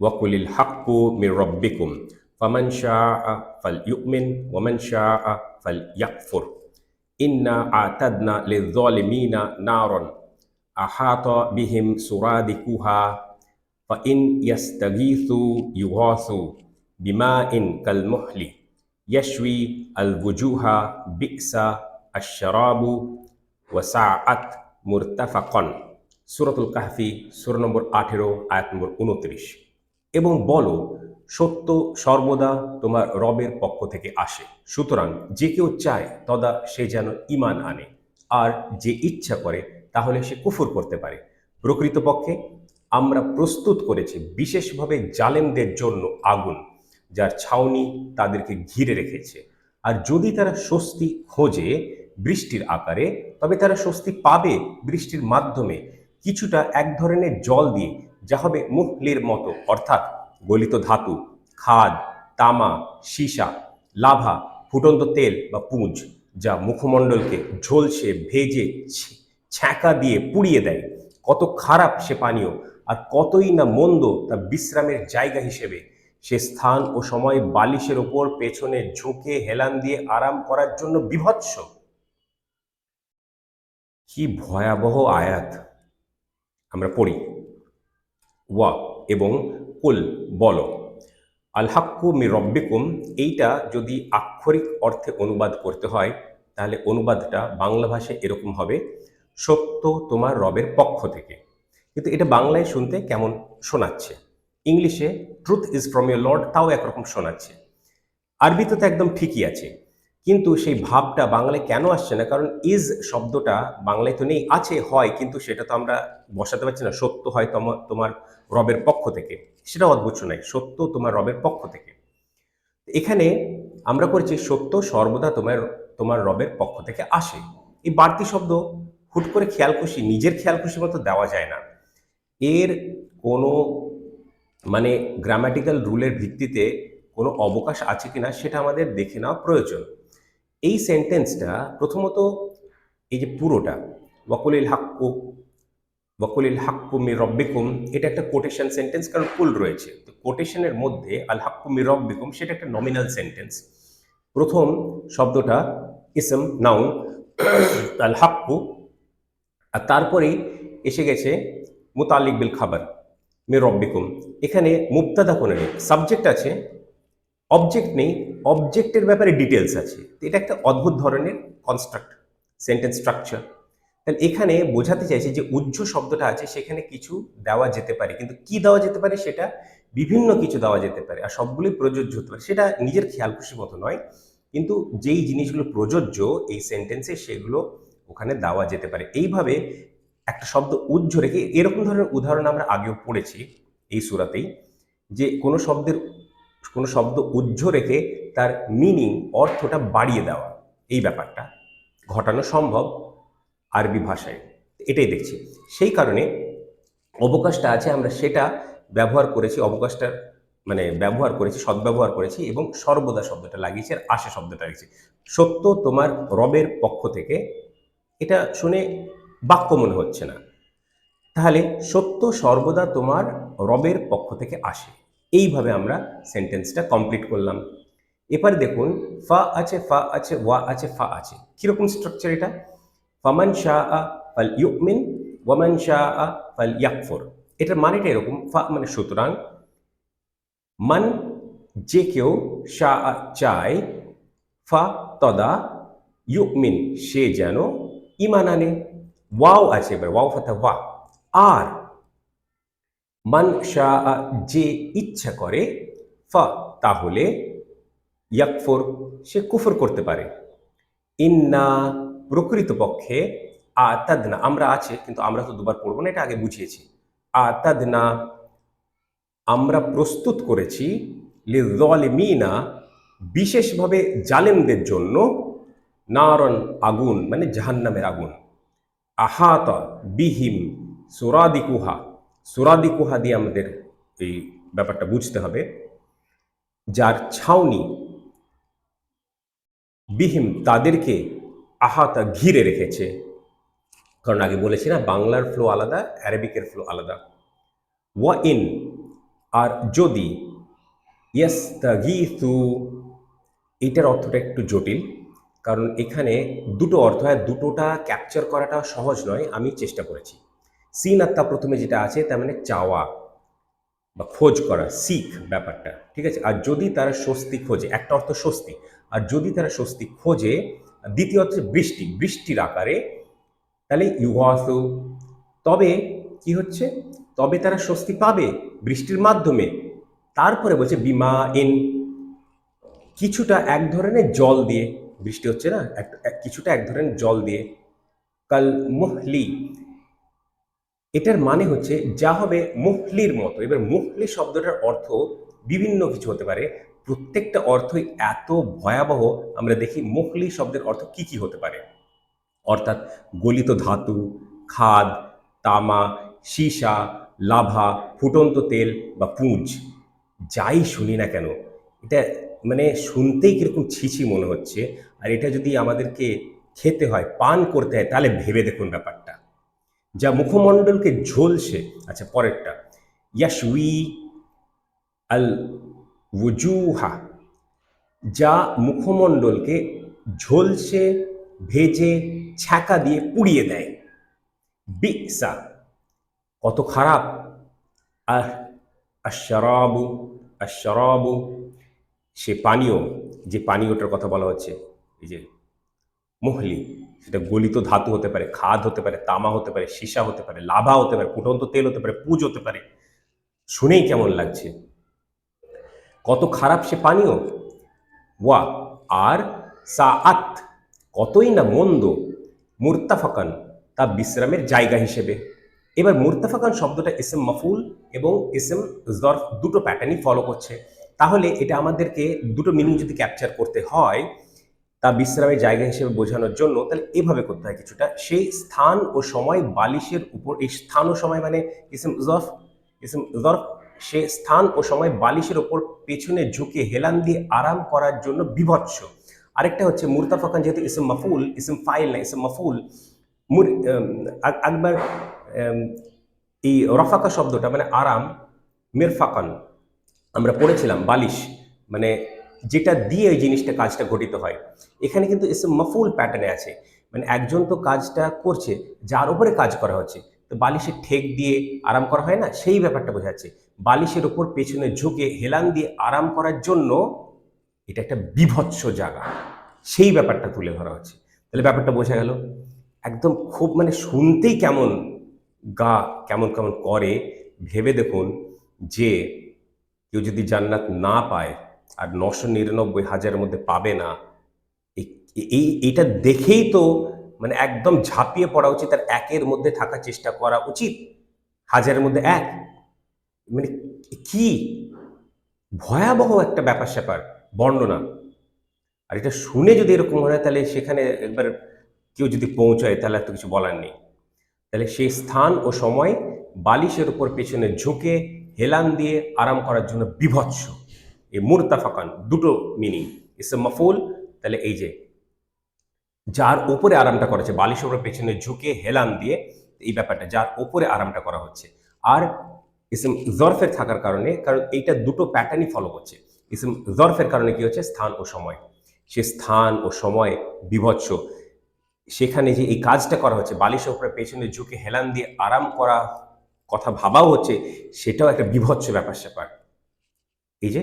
وقل الحق من ربكم فمن شاء فليؤمن ومن شاء فليكفر. إنا أعتدنا للظالمين نارا أحاط بهم سرادكها فإن يستغيثوا يغاثوا بماء كالمحل يشوي الوجوه بئس الشراب وساعت مرتفقا. سورة الكهف سورة نمبر 18 آية نمبر 29 এবং বলো, সত্য সর্বদা তোমার রবের পক্ষ থেকে আসে। সুতরাং যে কেউ চায় তদা সে যেন ইমান আনে, আর যে ইচ্ছা করে তাহলে সে কুফুর করতে পারে। প্রকৃতপক্ষে আমরা প্রস্তুত করেছি বিশেষভাবে জালেমদের জন্য আগুন, যার ছাউনি তাদেরকে ঘিরে রেখেছে। আর যদি তারা স্বস্তি খোঁজে বৃষ্টির আকারে, তবে তারা স্বস্তি পাবে বৃষ্টির মাধ্যমে। কিছুটা এক ধরনের জল দিয়ে যা হবে মুহলির মতো, অর্থাৎ গলিত ধাতু, খাদ, তামা, সীসা, লাভা, ফুটন্ত তেল বা পুঁজ, যা মুখমণ্ডলকে ঝলসে, ভেজে ছ্যাঁকা দিয়ে পুড়িয়ে দেয়। কত খারাপ সে পানীয়, আর কতই না মন্দ তা বিশ্রামের জায়গা হিসেবে। সে স্থান ও সময় বালিশের ওপর পেছনে ঝুঁকে হেলান দিয়ে আরাম করার জন্য বিভৎস। কি ভয়াবহ আয়াত। আমরা পড়ি। ওয়া এবং কুল বলো। আল হাক্কু মি রব্বিকুম, এইটা যদি আক্ষরিক অর্থে অনুবাদ করতে হয়, তাহলে অনুবাদটা বাংলা ভাষায় এরকম হবে, সত্য তোমার রবের পক্ষ থেকে। কিন্তু এটা বাংলায় শুনতে কেমন শোনাচ্ছে? ইংলিশে truth is from your lord তাও একরকম শোনাচ্ছে। আরবিতে তো একদম ঠিকই আছে। কিন্তু সেই ভাবটা বাংলায় কেন আসছে না? কারণ ইজ শব্দটা বাংলায় তো নেই, আছে, হয়, কিন্তু সেটা তো আমরা বসাতে পারছি না। সত্য হয় তোমার রবের পক্ষ থেকে। সেটা অদ্ভুত শোনায়। সত্য তোমার রবের পক্ষ থেকে। এখানে আমরা করেছি সত্য সর্বদা তোমার তোমার রবের পক্ষ থেকে আসে। এই বাড়তি শব্দ হুট করে খেয়াল খুশি নিজের খেয়াল খুশি মতো দেওয়া যায় না। এর কোনো মানে গ্রামাটিক্যাল রুলের ভিত্তিতে কোনো অবকাশ আছে কিনা সেটা আমাদের দেখে নেওয়া প্রয়োজন। এই সেন্টেন্সটা প্রথমত এই যে পুরোটা, ওয়াকুলিল হাক্কু ওয়াকুলিল হাক্কু মি রব্বিকুম এটা একটা কোটেশন সেন্টেন্স কারণ কুল রয়েছে। তো কোটেশনের মধ্যে আল হাক্কু মি রব্বিকুম সেটা একটা নমিনাল সেন্টেন্স প্রথম শব্দটা ইসম নাউন আল হাক্কু আর তারপরেই এসে গেছে মুতালিক বিল খাবার মে রব্বিকুম এখানে মুক্তাদা কোনো সাবজেক্ট আছে অবজেক্ট নেই অবজেক্টের ব্যাপারে ডিটেলস আছে। এটা একটা অদ্ভুত ধরনের কনস্ট্রাক্ট সেন্টেন্স স্ট্রাকচার তাহলে এখানে বোঝাতে চাইছে যে উজ্জ্ব শব্দটা আছে, সেখানে কিছু দেওয়া যেতে পারে। কিন্তু কি দেওয়া যেতে পারে সেটা বিভিন্ন কিছু দেওয়া যেতে পারে, আর সবগুলোই প্রযোজ্য হতে পারে। সেটা নিজের খেয়াল খুশি মতো নয়, কিন্তু যেই জিনিসগুলো প্রযোজ্য, এই সেন্টেন্সে সেগুলো ওখানে দেওয়া যেতে পারে। এইভাবে একটা শব্দ উজ্জ রেখে এরকম ধরনের উদাহরণ আমরা আগেও পড়েছি এই সুরাতেই, যে কোনো শব্দের কোনো শব্দ উজ্জ রেখে তার মিনিং অর্থটা বাড়িয়ে দেওয়া। এই ব্যাপারটা ঘটানো সম্ভব আরবি ভাষায়। এটাই দেখছি। সেই কারণে অবকাশটা আছে, আমরা সেটা ব্যবহার করেছি, অবকাশটার মানে ব্যবহার করেছি, সদ্ব্যবহার করেছি এবং সর্বদা শব্দটা লাগিয়েছি আর আশা শব্দটা লাগিয়েছি। সত্য তোমার রবের পক্ষ থেকে, এটা শুনে বাক্য মনে হচ্ছে না। তাহলে সত্য সর্বদা তোমার রবের পক্ষ থেকে আসে। এইভাবে আমরা সেন্টেন্সটা কমপ্লিট করলাম। এবারে দেখুন, ফা আছে ফা আছে, ওয়া আছে, ফা আছে। কীরকম স্ট্রাকচার এটা? ফামান শাহ আ ফাল ইউকমিন ওয়ামান শাহ আ ফাল ইয়াকফর। এটার মানেটা এরকম, ফা মানে সুতরাং মান যে কেউ শাহ চায়, ফা তদা ইউকমিন সে যেন ইমান আনে। ওয়াও আছে, এবার ওয়াও ফাতা ওয়া। আর মান যে ইচ্ছা করে, ফা, তাহলে ইয়াকফর, সে কুফর করতে পারে। ইন্না প্রকৃতপক্ষে আতাদনা, আমরা আছে, কিন্তু আমরা তো দুবার পড়ব না, এটা আগে বুঝিয়েছি। আতাদনা, আমরা প্রস্তুত করেছি লিমিনা বিশেষভাবে জালেমদের জন্য নারন আগুন মানে জাহান্নামের আগুন। আহাতা বিহিম সুরাদিকুহা। সুরাদিকুহা দিয়ে আমাদের এই ব্যাপারটা বুঝতে হবে। যার ছাউনি বিহিম তাদেরকে আহাতা ঘিরে রেখেছে। কারণ আগে বলেছি না, বাংলার ফ্লো আলাদা অ্যারাবিকের ফ্লো আলাদা। ওয়া ইন, আর যদি ইয়াস তাগিথু এটার অর্থটা একটু জটিল, কারণ এখানে দুটো অর্থ হয়, দুটোটা ক্যাপচার করাটা সহজ নয়, আমি চেষ্টা করেছি। সিন আত্মা প্রথমে যেটা আছে, তার মানে চাওয়া বা খোঁজ করা শিখ ব্যাপারটা, ঠিক আছে? আর যদি তারা স্বস্তি খোঁজে, একটা অর্থ স্বস্তি, আর যদি তারা স্বস্তি খোঁজে দ্বিতীয় অর্থ বৃষ্টি, বৃষ্টির আকারে, তাহলে ইউহাসু, তবে কি হচ্ছে? তবে তারা স্বস্তি পাবে বৃষ্টির মাধ্যমে। তারপরে বলছে বিমা ইন, কিছুটা এক ধরনের জল দিয়ে, বৃষ্টি হচ্ছে না কিছুটা এক ধরনের জল দিয়ে, কাল মুহলি এটার মানে হচ্ছে যা হবে মুহলির মতো। এবার মুহলি শব্দটার অর্থ বিভিন্ন কিছু হতে পারে। প্রত্যেকটা অর্থই এত ভয়াবহ, আমরা দেখি মুহলি শব্দের অর্থ কি কি হতে পারে। অর্থাৎ গলিত ধাতু, খাদ, তামা, সীসা, লাভা, ফুটন্ত তেল বা পুঁজ। যাই শুনি না কেন, এটা মানে শুনতেই কীরকম ছিছি মনে হচ্ছে। আর এটা যদি আমাদেরকে খেতে হয়, পান করতে হয়, তাহলে ভেবে দেখুন ব্যাপারটা। যা মুখমণ্ডলকে ঝলসে আচ্ছা পরেরটা ইয়াসুই আল ওজুহা যা মুখমণ্ডলকে ঝলসে, ভেজে, ছ্যাঁকা দিয়ে পুড়িয়ে দেয়। বিসা, কত খারাপ। আর আশরাবু আশরাবু সে পানীয়, যে পানীয়টার কথা বলা হচ্ছে, এই যে মোহলি, সেটা গলিত ধাতু হতে পারে, খাদ হতে পারে, তামা হতে পারে, সীসা হতে পারে, লাভা হতে পারে, ফুটন্ত তেল হতে পারে, পুজ হতে পারে। শুনেই কেমন লাগছে? কত খারাপ সে পানীয়? ওয়া, আর সাআত, কতই না মন্দ, মুর্তাফাকান, তা বিশ্রামের জায়গা হিসেবে। এবার মুর্তাফাকান শব্দটা এসএম মাফুল এবং এসএম জর্ফ দুটো প্যাটার্নই ফলো করছে। তাহলে এটা আমাদেরকে দুটো মিনিং যদি ক্যাপচার করতে হয় তা বিশ্রামের জায়গা হিসেবে বোঝানোর জন্য তাহলে এভাবে করতে হয় কিছুটা। সেই স্থান ও সময় বালিশের উপর, এই স্থান ও সময় মানে ইসম জরফ ইসম জরফ, সে স্থান ও সময় বালিশের ওপর পেছনে ঝুঁকে হেলান দিয়ে আরাম করার জন্য বিভৎস। আরেকটা হচ্ছে মুরতাফাকান যেহেতু ইসম মাফুল ইসম ফাইল না, ইসম মাফুল মুর একবার এই রফাকা শব্দটা মানে আরাম, মিরফাকান, আমরা পড়েছিলাম বালিশ মানে যেটা দিয়ে ওই জিনিসটা কাজটা ঘটিত হয়। এখানে কিন্তু ইসম মাফুল প্যাটার্নে আছে। মানে একজন তো কাজটা করছে, যার উপরে কাজ করা হচ্ছে। তো বালিশের ঠেক দিয়ে আরাম করা হয় না? সেই ব্যাপারটা বোঝাচ্ছে। বালিশের ওপর পেছনে ঝুঁকে হেলান দিয়ে আরাম করার জন্য এটা একটা বিভৎস জায়গা। সেই ব্যাপারটা তুলে ধরা হচ্ছে। তাহলে ব্যাপারটা বোঝা গেল। একদম খুব মানে শুনতেই কেমন গা কেমন কেমন করে। ভেবে দেখুন যে কেউ যদি জান্নাত না পায় আর নশো নিরানব্বই হাজারের মধ্যে পাবে না। এই- এটা দেখেই তো মানে একদম ঝাঁপিয়ে পড়া উচিত আর একের মধ্যে থাকার চেষ্টা করা উচিত। হাজারের মধ্যে এক। মানে কি? ভয়াবহ একটা ব্যাপার স্যাপার, বর্ণনা। আর এটা শুনে যদি এরকম হয় তাহলে সেখানে একবার কেউ যদি পৌঁছায় তাহলে এত কিছু বলার নেই। তাহলে সেই স্থান ও সময় বালিশের উপর পেছনে ঝুঁকে হেলান দিয়ে আরাম করার জন্য বিভৎস। এই মুরতাফাকান, দুটো মিনিং ইসে মফুল তাহলে এই যে যার উপরে আরামটা করা হচ্ছে, বালিশের উপর পেছনে ঝুঁকে হেলান দিয়ে এই ব্যাপারটা, যার উপরে আরামটা করা হচ্ছে। আর ইসম জরফের থাকার কারণে, কারণ এইটা দুটো প্যাটার্নই ফলো করছে। ইসম জরফের কারণে কি হচ্ছে? স্থান ও সময়। সে স্থান ও সময় বিভৎস। সেখানে যে এই কাজটা করা হচ্ছে, বালিশের উপরে পেছনে ঝুঁকে হেলান দিয়ে আরাম করা কথা ভাবাও হচ্ছে, সেটাও একটা বিভৎস ব্যাপার স্যাপার এই যে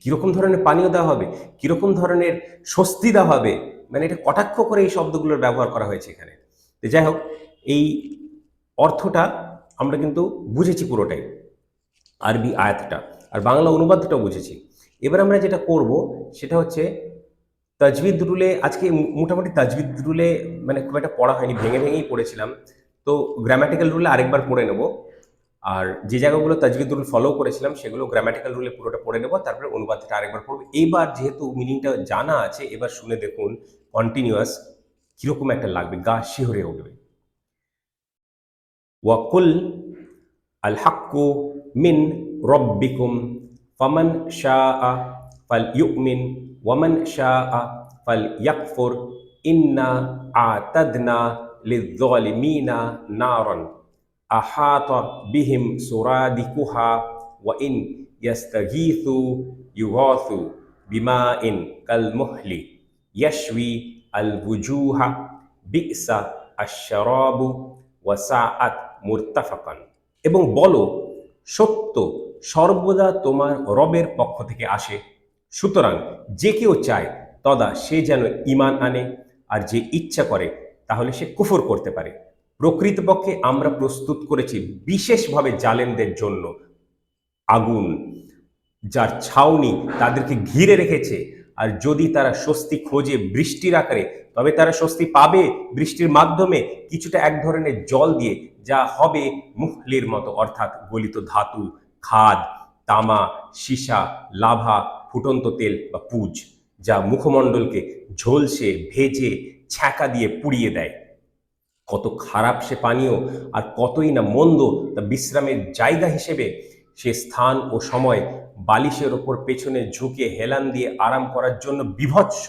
কীরকম ধরনের পানীয় দেওয়া হবে? কীরকম ধরনের স্বস্তি দেওয়া হবে? মানে এটা কটাক্ষ করে এই শব্দগুলোর ব্যবহার করা হয়েছে এখানে। তো যাই হোক, এই অর্থটা আমরা কিন্তু বুঝেছি পুরোটাই। আরবি আয়াতটা। আর বাংলা অনুবাদটাও বুঝেছি। এবার আমরা যেটা করব, সেটা হচ্ছে তাজবিদ রুলে আজকে মোটামুটি তাজবিদ রুলে মানে খুব একটা পড়া হয়নি, ভেঙে ভেঙেই পড়েছিলাম। তো গ্রামাটিক্যাল রুলে আরেকবার পড়ে নেব। আর যে জায়গাগুলো তাজবিদ রুল ফলো করেছিলাম, সেগুলো গ্রামাটিক্যাল রুলে পুরোটা পড়ে নেব, তারপরে অনুবাদটা আরেকবার পড়ব। এইবার যেহেতু মিনিংটা জানা আছে, এবার শুনে দেখুন কন্টিনিউয়াস কীরকম একটা লাগবে, গা শিহরে উঠবে। ওয়াকুল আল হাক্কু মিন রব্বিকুম ফামান শাআ ফাল ইউমিন ওয়ামান শাআ ফাল ইয়াকফুর ইন্না আতাদনা লিযযালিমিনা নারান। আহাতা বিহিম সুরাদিকুহা ওয়া ইন ইয়াস্তাগীথু ইউগাথু বিমা ইন কাল মুহলি ইয়াশওয়ি আল বুজুহা বিসা আশ-শারাবু ওয়া সাআত মুরতাফাকান। এবং বলো, সত্য সর্বদা তোমার রবের পক্ষ থেকে আসে। সুতরাং যে কেউ চায় তদা সে যেন ইমান আনে, আর যে ইচ্ছা করে তাহলে সে কুফর করতে পারে। প্রকৃতপক্ষে আমরা প্রস্তুত করেছি বিশেষভাবে জালেমদের জন্য। আগুন, যার ছাউনি তাদেরকে ঘিরে রেখেছে, আর যদি তারা স্বস্তি খোঁজে বৃষ্টির আকারে, তবে তারা স্বস্তি পাবে বৃষ্টির মাধ্যমে কিছুটা এক ধরনের জল দিয়ে, যা হবে মুহলির মতো, অর্থাৎ গলিত ধাতু, খাদ, তামা, সীসা, লাভা, ফুটন্ত তেল বা পুজ, যা মুখমণ্ডলকে ঝলসে, ভেজে, ছ্যাঁকা দিয়ে পুড়িয়ে দেয়। কত খারাপ সে পানীয় আর কতই না মন্দ তা বিশ্রামের জায়গা হিসেবে সে স্থান ও সময় বালিশের ওপর পেছনে ঝুঁকে হেলান দিয়ে আরাম করার জন্য বিভৎস।